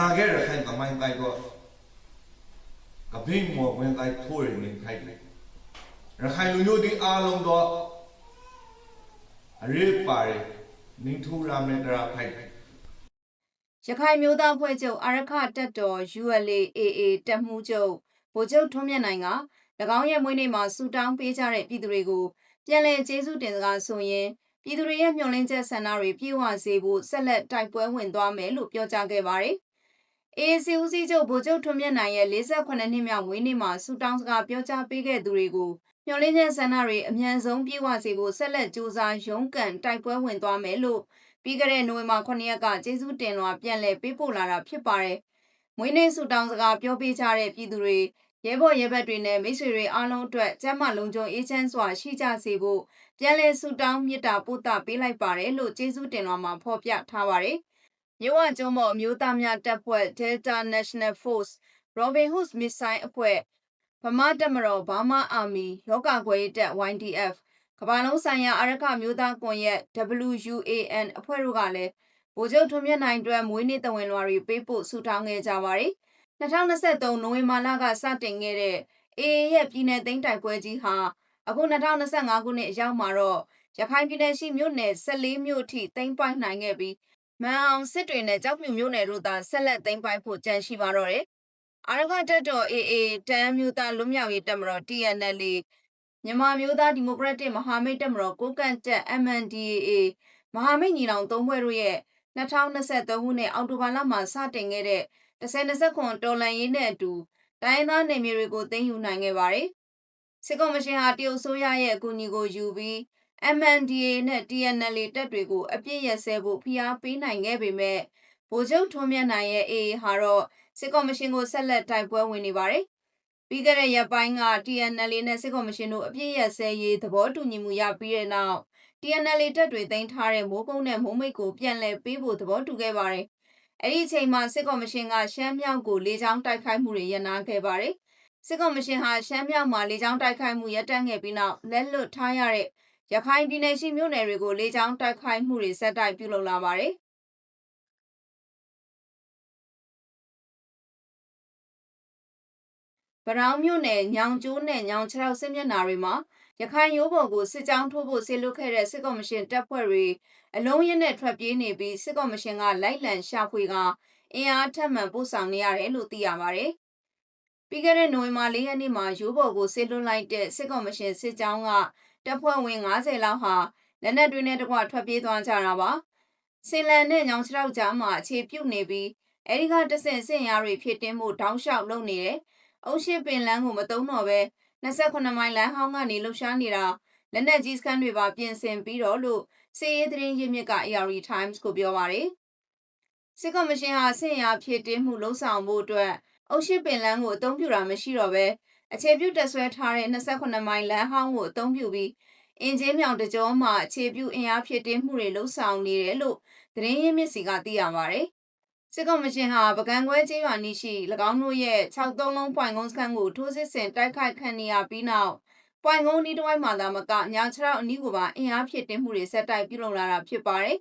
နာခဲ့ရခိုင်သမိုင်းတိုင်းတော့ကပိမောဝင်တိုင်းထိုးရနေခိုင်လေရခိုင်လူမျိုးဒီအားလုံးတော့အရေးပါတယ်နင်းထူရမယ်တရာဖိုက်တယ်ရခိုင်မျိုးသားဖွဲ့ချုပ်အာရခတက်တော် ULA/AA တပ်မှုချုပ်ဗိုလ်ချုပ်ထွန်းမြတ်နိုင်က၎င်းရဲ့မွေးနေ့မှာဆူတောင်းပေးကြတဲ့ပြည်သူတွေကိုပြန်လည်ကျေးဇူးတင်စကားဆိုရင်ပြည်သူတွေရဲ့မျှော်လင့်ချက်ဆန္ဒတွေပြည့်ဝစေဖို့ဆက်လက်တိုက်ပွဲဝင်သွားမယ်လို့ပြောကြားခဲ့ပါတယ်။ AAC ဦးစီးချုပ်ဗိုလ်ချုပ်ထွန်းမြတ်နိုင်ရဲ့48နှစ်မြောက်မွေးနေ့မှာဆူတောင်းစကားပြောကြားပေးခဲ့သူတွေကိုမျှော်လင့်ချက်ဆန္ဒတွေအမြန်ဆုံးပြည့်ဝစေဖို့ဆက်လက်ကြိုးစားရုန်းကန်တိုက်ပွဲဝင်သွားမယ်လို့ပြီးခဲ့တဲ့နိုဝင်ဘာ9ရက်ကကျေးဇူးတင်လွှာပြန်လည်ပေးပို့လာတာဖြစ်ပါတယ်။မွေးနေ့ဆုတောင်းစကားပြောပေးကြတဲ့ပြည်သူတွေရဲဘော်ရဲဘက်တွေနဲ့မိတ်ဆွေတွေအားလုံးအတွက်ကျန်းမာလုံးကျုံအေးချမ်းစွာရှိကြစေဖို့ပြန်လည်ဆုတောင်းမေတ္တာပို့သပေးလိုက်ပါတယ်လို့ကျေးဇူးတင်လွှာမှာဖော်ပြထားပါတယ်။ မြို့ဝကျုံးမော်အမျိုးသားများတပ်ဖွဲ့ Delta National Force Robin Hood Missile အဖွဲ့ဗမာတပ်မတော် Burma Army ရောဂါခွဲရေးတပ် YDF ကမ္ဘာလုံးဆိုင်ရာအာရခမျိုးသားကွန်ရက် WUAN အဖွဲ့တို့ကလည်းဗိုလ်ချုပ်ထွန်းမြတ်နိုင်အတွက်မွေးနေ့တဝင်လွှာတွေပေးပို့ဆုတောင်းခဲ့ကြပါတယ်။2023နိုဝင်ဘာလကစတင်ခဲ့တဲ့ AA ရဲ့ပြည်내သိမ်းတိုက်ပွဲကြီးဟာအခု2025ခုနှစ်အရောက်မှာတော့ရခိုင်ပြည်နယ်ရှိမြို့နယ်14မြို့ထိသိမ်းပိုက်နိုင်ခဲ့ပြီး မန်အောင်စစ်တွေနဲ့ကြောက်မြူမြို့နယ်တို့သာဆက်လက်သိမ်းပိုက်ဖို့ကြံရှိပါတော့တယ်။အာရခတက်တော် AA တမ်းမျိုးသားလွတ်မြောက်ရေးတပ်မတော် TNL မြန်မာမျိုးသားဒီမိုကရက်တစ်မဟာမိတ်တပ်မတော်ကိုကန့်တက် MNDAA မဟာမိတ်ညီနောင်သုံးဖွဲ့တို့ရဲ့2023ခုနှစ်အောက်တိုဘာလမှာစတင်ခဲ့တဲ့1029တော်လန်ရေးနဲ့အတူတိုင်းရင်းသားနယ်မြေတွေကိုသိမ်းယူနိုင်ခဲ့ပါတယ်။စစ်ကောင်မရှင်ဟာတရုတ်ဆိုရရဲ့အကူအညီကိုယူပြီး MNDAA နဲ့ TNL တပ်တွေကို အပြစ်ရစဲဖို့ ဖိအားပေးနိုင်ခဲ့ပေမဲ့ဗိုလ်ချုပ်ထွန်းမြတ်နိုင်ရဲ့ AA ဟာတော့ စစ်ကောင်မရှင်ကို ဆက်လက် တိုက်ပွဲဝင်နေပါတယ်။ပြီးခဲ့တဲ့ရက်ပိုင်းက TNL နဲ့ စစ်ကောင်မရှင်တို့ အပြစ်ရစဲရေး သဘောတူညီမှုရပြီးတဲ့နောက် TNL တပ်တွေ သိမ်းထားတဲ့ မိုးကုတ်နဲ့ မိုးမိတ်ကို ပြန်လည်ပေးဖို့ သဘောတူခဲ့ပါတယ်။အဲ့ဒီအချိန်မှာ စစ်ကောင်မရှင်က ရှမ်းမြောက်ကို လေကြောင်းတိုက်ခိုက်မှုတွေ ရပ်နားခဲ့ပါတယ်။စစ်ကောင်မရှင်ဟာ ရှမ်းမြောက်မှာ လေကြောင်းတိုက်ခိုက်မှု ရပ်တန့်ခဲ့ပြီးနောက် လက်လွတ်ထားရတဲ့ ရခိုင်ပြည်နယ်ရှိမြို့နယ်တွေကိုလေကြောင်းတိုက်ခိုက်မှုတွေဆက်တိုက်ပြုလုပ်လာပါတယ်။ဗရောင်းမြို့နယ်ညောင်ကျိုးနဲ့ညောင်ချောက်စစ်မျက်နှာတွေမှာရခိုင်ရိုးပေါ်ကိုစစ်ကြောင်းထိုးဖို့ဆေလွတ်ခဲ့တဲ့စစ်ကောင်မရှင်တပ်ဖွဲ့တွေအလုံးရင်းနဲ့ထွက်ပြေးနေပြီးစစ်ကောင်မရှင်ကလိုက်လံရှာဖွေကအင်အားထပ်မံပို့ဆောင်နေရတယ်လို့သိရပါတယ်။ပြီးခဲ့တဲ့နိုဝင်ဘာ၄ရက်နေ့မှာရိုးပေါ်ကိုဆေလွတ်လိုက်တဲ့စစ်ကောင်မရှင်စစ်ကြောင်းက တပ်ဖွဲ့ဝင်90လောက်ဟာလက်နက်တွေနဲ့တကွထွက်ပြေးသွားကြတာပါ။စင်လန်နဲ့ညောင်ချောက်ကြားမှာအခြေပြုတ်နေပြီးအဲဒီကတဆင့်စင်ရားတွေဖြစ်တင်းမှုတောင်းလျှောက်လုပ်နေတယ်။အုပ်ရှိပင်လန်းကိုမတုံးတော့ပဲ28မိုင်လမ်းဟောင်းကနေလှုပ်ရှားနေတာလက်နက်ကြီးစခန်းတွေပါပြင်ဆင်ပြီးတော့လို့စီရေးသတင်းရင်းမြစ်က ARD Times ကိုပြောပါတယ်စစ်ကော်မရှင်ဟာဆင့်ရဖြစ်တင်းမှုလှုံ့ဆော်မှုအတွက်အုပ်ရှိပင်လန်းကိုအသုံးပြုတာမရှိတော့ပဲ အခြေပြုတက်ဆွဲထားတဲ့28မိုင်လမ်းဟောင်းကိုအသုံးပြုပြီးအင်ဂျင်မြောင်တကြောမှာအခြေပြုအင်အားဖြစ်တင်းမှုတွေလှုံ့ဆော်နေတယ်လို့သတင်းရင်းမြစ်စီကသိရပါတယ်စစ်ကောင်မရှင်ဟာပကံခွဲကျေးရွာနီးရှိ၎င်းတို့ရဲ့63လုံးပွိုင်ကုန်းစခန်းကိုထိုးစစ်ဆင်တိုက်ခိုက်ခံနေရပြီးနောက်ပွိုင်ကုန်းနီးတစ်ဝိုက်မှာသာမကညာချရောက်အနီးကိုပါအင်အားဖြစ်တင်မှုတွေဆက်တိုက်ပြုလုပ်လာတာဖြစ်ပါတယ်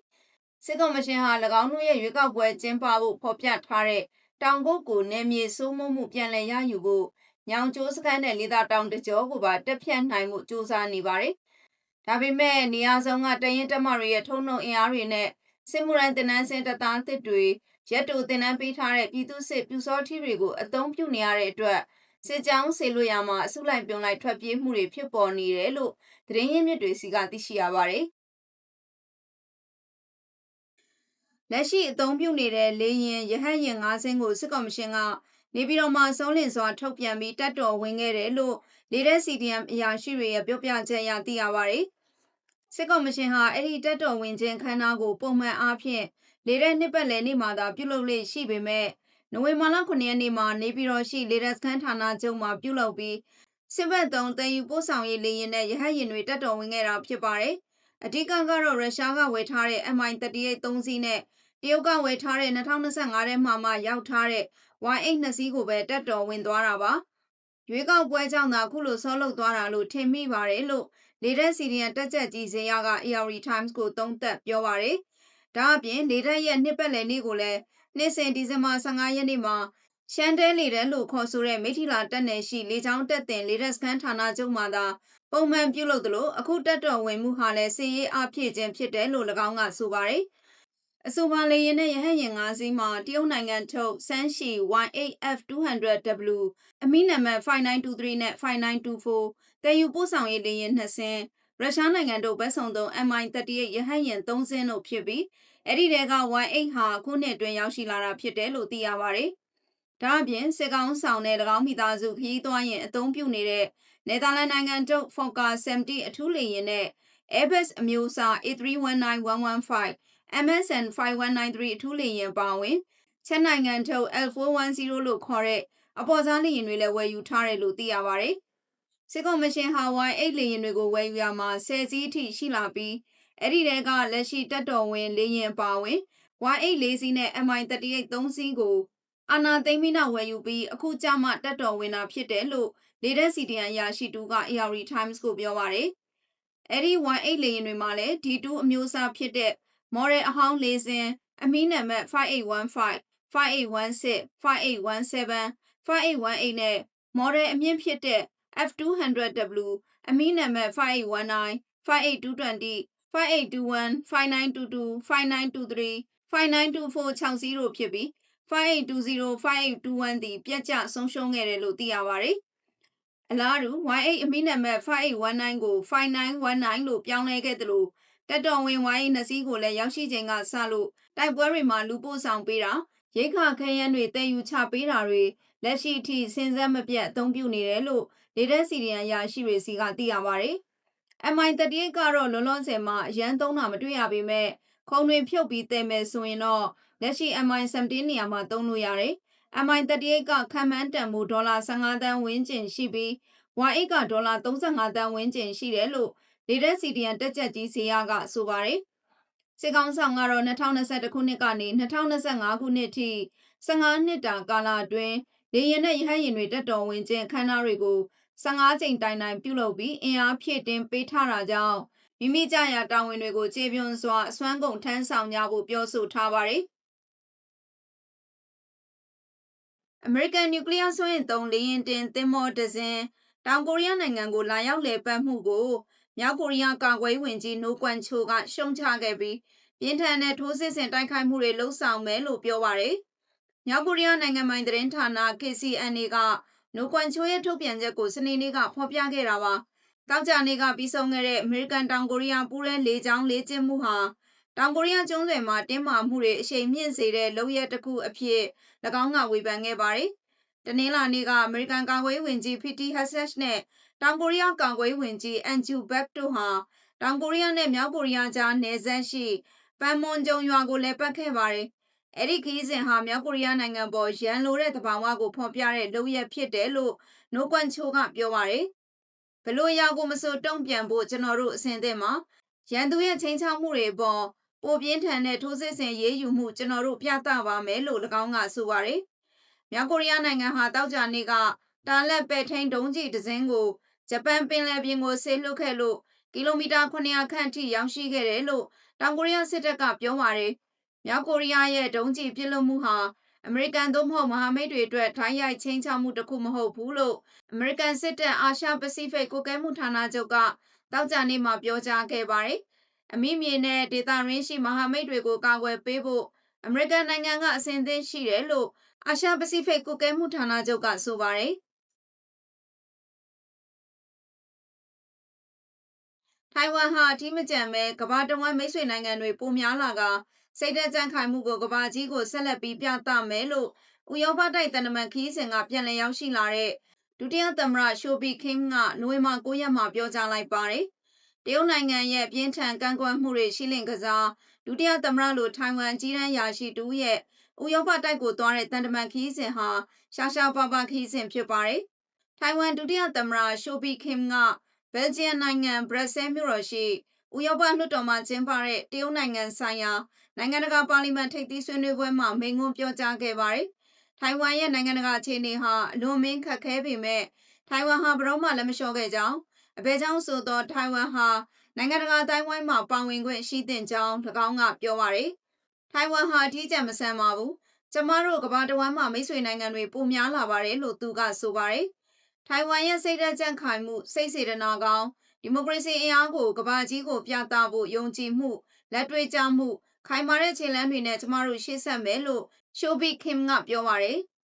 စစ်ကောင်မရှင်ဟာ၎င်းတို့ရဲ့ရွေးကောက်ပွဲကျင်းပဖို့ဖော်ပြထားတဲ့တောင်ကုတ်ကိုနယ်မြေစိုးမိုးမှုပြန်လည်ရယူဖို့ ညောင်ကျိုးစခန်းနဲ့လေးသာတောင်တကြောကိုပါတက်ဖြတ်နိုင်မှုစူးစမ်းနေပါတယ်ဒါပေမဲ့နေရာစုံကတရင်တက်မတွေရဲ့ထုံနှုံအင်အားတွေနဲ့စစ်မှုရန်တင်နန်းစင်တသားတစ်တွေရက်တူတင်နန်းပေးထားတဲ့ပြည်သူစစ်ပြူစောထီတွေကိုအသုံးပြုနေရတဲ့အတွက်စစ်ကြောင်းဆေလွရမှာအစုလိုက်ပြုံလိုက်ထွက်ပြေးမှုတွေဖြစ်ပေါ်နေတယ်လို့သတင်းရင်းမြစ်တွေစီကသိရှိရပါတယ်။လက်ရှိအသုံးပြုနေတဲ့လေရင်ရဟတ်ရင်၅စင်းကိုစစ်ကော်မရှင်က နေပြည်တော်မှာဆုံးလင့်စွာထုတ်ပြန်ပြီးတပ်တော်ဝင်ခဲ့တယ်လို့လေတဲ့ CDM အရာရှိတွေရဲ့ပြောပြချက်အရသိရပါတယ်။စစ်ကော်မရှင်ဟာအဲ့ဒီတပ်တော်ဝင်ခြင်းခန်းနာကိုပုံမှန်အားဖြင့်လေတဲ့နှစ်ပတ်လည်နေ့မှာသာပြုလုပ်လေ့ရှိပေမဲ့နိုဝင်ဘာလ9ရက်နေ့မှာနေပြည်တော်ရှိလေတပ်စခန်းဌာနချုပ်မှာပြုလုပ်ပြီးစစ်ဘက်သုံးတန်ယူပို့ဆောင်ရေးလေယာဉ်နဲ့ရဟတ်ယာဉ်တွေတက်တော်ဝင်ခဲ့တာဖြစ်ပါတယ်။အဓိကကတော့ရုရှားကဝယ်ထားတဲ့ MI38 သုံးစီးနဲ့ တရုတ်ကဝယ်ထားတဲ့2025ထဲမှာမှရောက်ထားတဲ့ Y8 နှစ်စီးကိုပဲတက်တော်ဝင်သွားတာပါ။ရွေးကောက်ပွဲကြောင့်သာခုလိုဆောလုပ်သွားတာလို့ထင်မိပါတယ်လို့လေတပ်စီရီယန်တက်ချက်ကြီးဇေယျက ARD Times ကိုသုံးသပ်ပြောပါတယ်။ဒါအပြင်လေတပ်ရဲ့နှစ်ပတ်လည်နေ့ကိုလည်းနှစ်စဉ်ဒီဇင်ဘာ15ရက်နေ့မှာရှမ်းတဲလေတန်းလို့ခေါ်ဆိုတဲ့မိထီလာတပ်နယ်ရှိလေကြောင်းတပ်တင်လေတပ်စခန်းဌာနချုပ်မှသာပုံမှန်ပြုလုပ်သလိုအခုတက်တော်ဝင်မှုဟာလည်းစီရေးအဖြစ်ခြင်းဖြစ်တယ်လို့၎င်းကဆိုပါတယ်။ အဆိုပါလေရင်နဲ့ရဟတ်ယာဉ်၅စီးမှာတရုတ်နိုင်ငံထုတ်စမ်းရှိ Y8F200W အမီနံပါတ်5923နဲ့5924တည်ယူပို့ဆောင်ရေးလေယာဉ်2စင်းရုရှားနိုင်ငံတို့ဘက်ဆောင်သုံး MI38 ရဟတ်ယာဉ်3စင်းတို့ဖြစ်ပြီးအဲ့ဒီတဲက Y8 ဟာခုနှစ်အတွင်းရောက်ရှိလာတာဖြစ်တယ်လို့သိရပါတယ်။ဒါအပြင်စစ်ကောင်ဆောင်တဲ့၎င်းမိသားစုခရီးသွားရင်အသုံးပြုနေတဲ့နယ်သာလန်နိုင်ငံထုတ် Fokker 70အထူးလေယာဉ်နဲ့ Airbus အမျိုးအစား A319-115 MSN 5193အထူးလေယာဉ်ပါဝင်ချက်နိုင်ငံထုတ် L410 လို့ခေါ်တဲ့အပေါ်စားလေယာဉ်တွေလည်းဝယ်ယူထားတယ်လို့သိရပါတယ်။စစ်ကော်မရှင်ဟာ8လေယာဉ်တွေကိုဝယ်ယူရမှာ10စီးအထိရှိလာပြီးအဲ့ဒီတဲကလက်ရှိတက်တော်ဝင်လေယာဉ်ပါဝင် Y8 လေးစီးနဲ့ MI38 3စီးကိုအာနာသိမ့်ပြီးနောက်ဝယ်ယူပြီးအခုကြမှတက်တော်ဝင်တာဖြစ်တယ်လို့လေတက်စီတန်အရာရှိတူက AR Times ကိုပြောပါတယ်။အဲ့ဒီ Y8 လေယာဉ်တွေမှာလည်း D2 အမျိုးအစားဖြစ်တဲ့ model အဟောင်း၄စင်းအမီနံပါတ်5815 5816 5817 5818နဲ့ model အမြင့်ဖြစ်တဲ့ F200W အမီနံပါတ်5819 58220 5821 5922 5923 5924 6စီးတို့ဖြစ်ပြီး5820 5821တီပြက်ကျဆုံးရှုံးခဲ့တယ်လို့သိရပါတယ်။အလားတူ Y8 အမီနံပါတ်5819ကို5919လို့ပြောင်းလဲခဲ့တယ်လို့ တက်တော်ဝင် Y8 နှစ်စီးကိုလည်းရောက်ရှိချိန်ကစလို့တိုက်ပွဲတွေမှာလူပို့ဆောင်ပေးတာရိတ်ခါခရမ်းတွေတည်ယူချပေးတာတွေလက်ရှိအထိစဉ်ဆက်မပြတ်အသုံးပြုနေတယ်လို့လေတက်စီရီယန်ရရှိတွေစီကသိရပါတယ်။ MI38 ကတော့လွန်လွန်ဆယ်မှာအရန်သုံးတာမတွေ့ရပေမဲ့ခုံတွေဖြုတ်ပြီးတည်မယ်ဆိုရင်တော့လက်ရှိ MI17 နေရာမှာသုံးလို့ရတယ်။ MI38 ကခံမှန်းတန်မှုဒေါ်လာ15တန်းဝန်းကျင်ရှိပြီး Y8 ကဒေါ်လာ35တန်းဝန်းကျင်ရှိတယ်လို့ လေတက်စီရီယန်တက်ချက်ကြီးစီရကဆိုပါတယ်။စစ်ကောင်ဆောင်ကတော့2021ခုနှစ်ကနေ2025ခုနှစ်ထိ15နှစ်တာကာလအတွင်းလေရင်နဲ့ရဟတ်ရင်တွေတက်တော်ဝင်ခြင်းအခမ်းအနားတွေကို15ချိန်တိုင်တိုင်ပြုလုပ်ပြီးအင်အားဖြည့်တင်းပေးထားတာကြောင့်မိမိကြရာတာဝန်တွေကိုခြေပြွန်စွာအစွမ်းကုန်ထမ်းဆောင်ကြဖို့ပြောဆိုထားပါတယ်။ American Nuclear စွမ်းအင်သုံးလေယာဉ်တင်သင်္ဘောတစ်စင်းတောင်ကိုရီးယားနိုင်ငံကိုလာရောက်လည်ပတ်မှုကို မြောက်ကိုရီးယားကာကွယ်ဝင်ကြီးနိုကွမ်ချိုကရှုံချခဲ့ပြီးပြင်းထန်တဲ့ထိုးစစ်ဆင်တိုက်ခိုက်မှုတွေလှုံ့ဆော်မယ်လို့ပြောပါတယ်။မြောက်ကိုရီးယားနိုင်ငံပိုင်သတင်းဌာန KCNA ကနိုကွမ်ချိုရဲ့ထုတ်ပြန်ချက်ကိုစနေနေ့ကဖော်ပြခဲ့တာပါ။တောက်ကြနေ့ကပြီးဆုံးခဲ့တဲ့အမေရိကန်တောင်ကိုရီးယားပူးရဲလေကြောင်းလေ့ကျင့်မှုဟာတောင်ကိုရီးယားကျွန်းဆွယ်မှာတင်းမာမှုတွေအရှိန်မြင့်စေတဲ့လုပ်ရက်တစ်ခုအဖြစ်၎င်းကဝေဖန်ခဲ့ပါတယ်။ တနင်္လာနေ့ကအမေရိကန်ကာကွယ်ရေးဝန်ကြီးဖီတီဟက်ဆက်နဲ့တောင်ကိုရီးယားကာကွယ်ရေးဝန်ကြီးအန်ဂျူဘက်တို့ဟာတောင်ကိုရီးယားနဲ့မြောက်ကိုရီးယားကြားနယ်စပ်ရှိပန်မွန်ဂျုံရွာကိုလည်းပတ်ခဲ့ပါတယ်။အဲ့ဒီခရီးစဉ်ဟာမြောက်ကိုရီးယားနိုင်ငံပေါ်ရန်လိုတဲ့သဘာဝကိုဖော်ပြတဲ့လုပ်ရက်ဖြစ်တယ်လို့နိုကွမ်ချိုကပြောပါတယ်။ဘလို့ရာကိုမဆိုတုံ့ပြန်ဖို့ကျွန်တော်တို့အစဉ်သင့်မှာရန်သူရဲ့ချင်းချောက်မှုတွေပေါ်ပိုပြင်းထန်တဲ့ထိုးစစ်ဆင်ရေးယူမှုကျွန်တော်တို့ပြသပါမယ်လို့၎င်းကဆိုပါတယ်။ မြောက်ကိုရီးယားနိုင်ငံဟာတောက်ကြနေ့ကတာလက်ပဲ့ထိန်ဒုံးကြီးတစ်စင်းကိုဂျပန်ပင်လယ်ပြင်ကိုဆေးလွှတ်ခဲ့လို့ကီလိုမီတာ900ခန့်အထိရောက်ရှိခဲ့တယ်လို့တောင်ကိုရီးယားစစ်တပ်ကပြောပါတယ်။မြောက်ကိုရီးယားရဲ့ဒုံးကျည်ပစ်လွှတ်မှုဟာအမေရိကန်သို့မဟုတ်မဟာမိတ်တွေအတွက်ထိုင်းရိုက်ချင်းချောက်မှုတစ်ခုမဟုတ်ဘူးလို့အမေရိကန်စစ်တပ်အာရှပစိဖိတ်ကိုကဲမှုဌာနချုပ်ကတောက်ကြနေ့မှာပြောကြားခဲ့ပါတယ်။အမိမြေနဲ့ဒေတာရင်းရှိမဟာမိတ်တွေကိုကာကွယ်ပေးဖို့အမေရိကန်နိုင်ငံကအစဉ်သင့်ရှိတယ်လို့ အာရှပစိဖိတ်ကိုကဲမှုဌာနချုပ်ကဆိုပါတယ်။ထိုင်ဝမ်ဟာအထီးမကျန်ပဲကမ္ဘာတဝန်းမိတ်ဆွေနိုင်ငံတွေပိုများလာကစိတ်သက်ကြံ့ခိုင်မှုကိုကမ္ဘာကြီးကိုဆက်လက်ပြီးပြသမယ်လို့ဥရောပတိုက်တန်တမန်ခီးစဉ်ကပြန်လည်ရောက်ရှိလာတဲ့ဒုတိယသမ္မတရှိုဘီခင်းကနိုဝင်ဘာ9ရက်မှာပြောကြားလိုက်ပါတယ်။တရုတ်နိုင်ငံရဲ့ပြင်းထန်ကန့်ကွက်မှုတွေရှိလင့်ကစားဒုတိယသမ္မတလိုထိုင်ဝမ်ကြီးတန်းရာရှိတူရဲ့ ဥရောပတိုက်ကိုသွားတဲ့တန်တမန်ခီးစဉ်ဟာရှာရှာပါပါခီးစဉ်ဖြစ်ပါတယ်။ထိုင်ဝမ်ဒုတိယသမ္မတရှိုဘီခင်းကဘယ်လ်ဂျီယံနိုင်ငံဘရက်ဆဲမြို့တော်ရှိဥရောပလွှတ်တော်မှာကျင်းပတဲ့တရုတ်နိုင်ငံဆိုင်ရာနိုင်ငံတကာပါလီမန်ထိပ်သီးဆွေးနွေးပွဲမှာမိန့်ခွန်းပြောကြားခဲ့ပါတယ်။ထိုင်ဝမ်ရဲ့နိုင်ငံတကာအခြေအနေဟာအလွန်မင်းခက်ခဲပေမဲ့ထိုင်ဝမ်ဟာဘရောမှလည်းမလျှော့ခဲ့ကြောင်းအဘယ်ကြောင့်ဆိုတော့ထိုင်ဝမ်ဟာနိုင်ငံတကာတိုင်းဝိုင်းမှာပါဝင်ခွင့်ရှိတဲ့ကြောင်း၎င်းကပြောပါတယ်။ ထိုင်ဝမ်ဟာအထီးကျန်မဆန်ပါဘူးကျမတို့ကမ္ဘာတစ်ဝန်းမှာမိတ်ဆွေနိုင်ငံတွေပိုများလာပါတယ်လို့သူကဆိုပါတယ်။ထိုင်ဝမ်ရဲ့စိတ်ဓာတ်ကြံ့ခိုင်မှုစိတ်စေတနာကောင်းဒီမိုကရေစီအင်အားကိုကမ္ဘာကြီးကိုပြသဖို့ယုံကြည်မှုလက်တွေ့ကျမှုခိုင်မာတဲ့ခြေလှမ်းတွေနဲ့ကျမတို့ရှေ့ဆက်မယ်လို့ရှိုဘီခင်ကပြောပါတယ်။